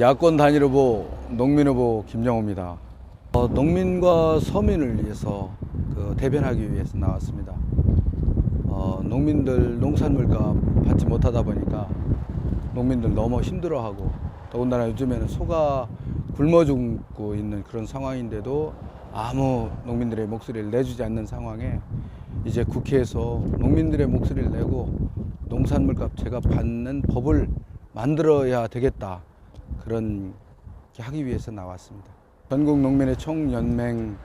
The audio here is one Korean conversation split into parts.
야권 단일 후보 농민 후보 김영호입니다. 어, 농민과 서민을 위해서 그 대변하기 위해서 나왔습니다. 어, 농민들 농산물값 받지 못하다 보니까 농민들 너무 힘들어하고 더군다나 요즘에는 소가 굶어 죽고 있는 그런 상황인데도 아무 농민들의 목소리를 내주지 않는 상황에 이제 국회에서 농민들의 목소리를 내고 농산물값 제가 받는 법을 만들어야 되겠다 그런 게 하기 위해서 나왔습니다. 전국 농민의 총연맹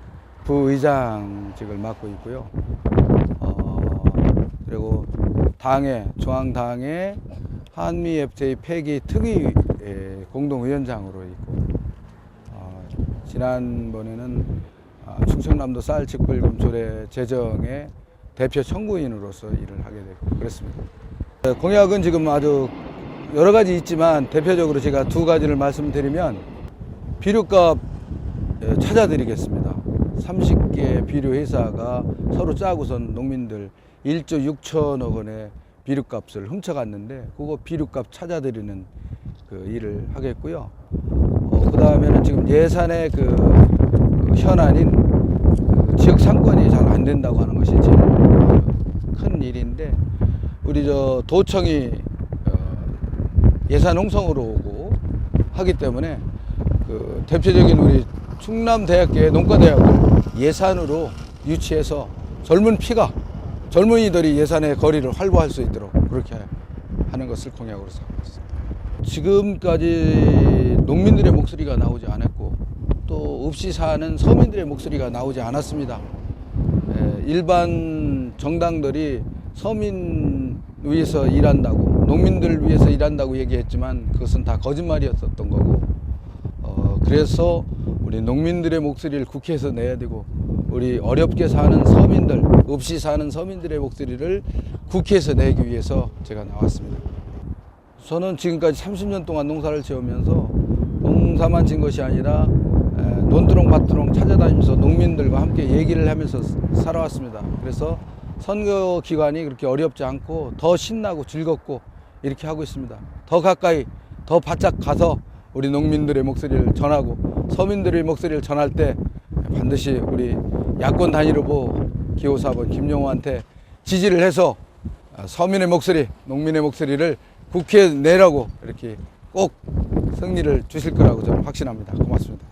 부의장직을 맡고 있고요. 어, 그리고 당의 중앙당의 한미 FTA 폐기 특위 의 공동위원장으로 있고 어, 지난번에는 아, 충청남도 쌀 직불금 조례 제정의 대표 청구인으로서 일을 하게 되고 그랬습니다. 네, 공약은 지금 아주 여러 가지 있지만 대표적으로 제가 두 가지를 말씀드리면 비료값 예, 찾아드리겠습니다. 30개 비료 회사가 서로 짜고선 농민들 1조 6천억 원의 비료값을 훔쳐갔는데 그거 비료값 찾아드리는 그 일을 하겠고요. 어, 그 다음에는 지금 예산의 그, 그 현안인 그 지역 상권이 잘 안 된다고 하는 것이 제일 큰 일인데 우리 저 도청이 어, 예산 홍성으로 오고 하기 때문에 그 대표적인 우리 충남대학교의 농과대학을 예산으로 유치해서 젊은 피가 젊은이들이 예산의 거리를 활보할 수 있도록 그렇게 하는 것을 공약으로 삼고 있습니다. 지금까지 농민들의 목소리가 나오지 않았고 또 없이 사는 서민들의 목소리가 나오지 않았습니다. 에, 일반 정당들이 서민 위해서 일한다고 농민들 위해서 일한다고 얘기했지만 그것은 다 거짓말이었었던 거고 어, 그래서 우리 농민들의 목소리를 국회에서 내야 되고 우리 어렵게 사는 서민들 없이 사는 서민들의 목소리를 국회에서 내기 위해서 제가 나왔습니다. 저는 지금까지 30년 동안 농사를 지으면서 농사만 진 것이 아니라 에, 논두렁 밭두렁 찾아다니면서 농민들과 함께 얘기를 하면서 살아왔습니다. 그래서 선거 기간이 그렇게 어렵지 않고 더 신나고 즐겁고 이렇게 하고 있습니다. 더 가까이 더 바짝 가서 우리 농민들의 목소리를 전하고 서민들의 목소리를 전할 때 반드시 우리 야권 단일 후보 기호 4번 김용호한테 지지를 해서 서민의 목소리, 농민의 목소리를 국회에 내라고 이렇게 꼭 승리를 주실 거라고 저는 확신합니다. 고맙습니다.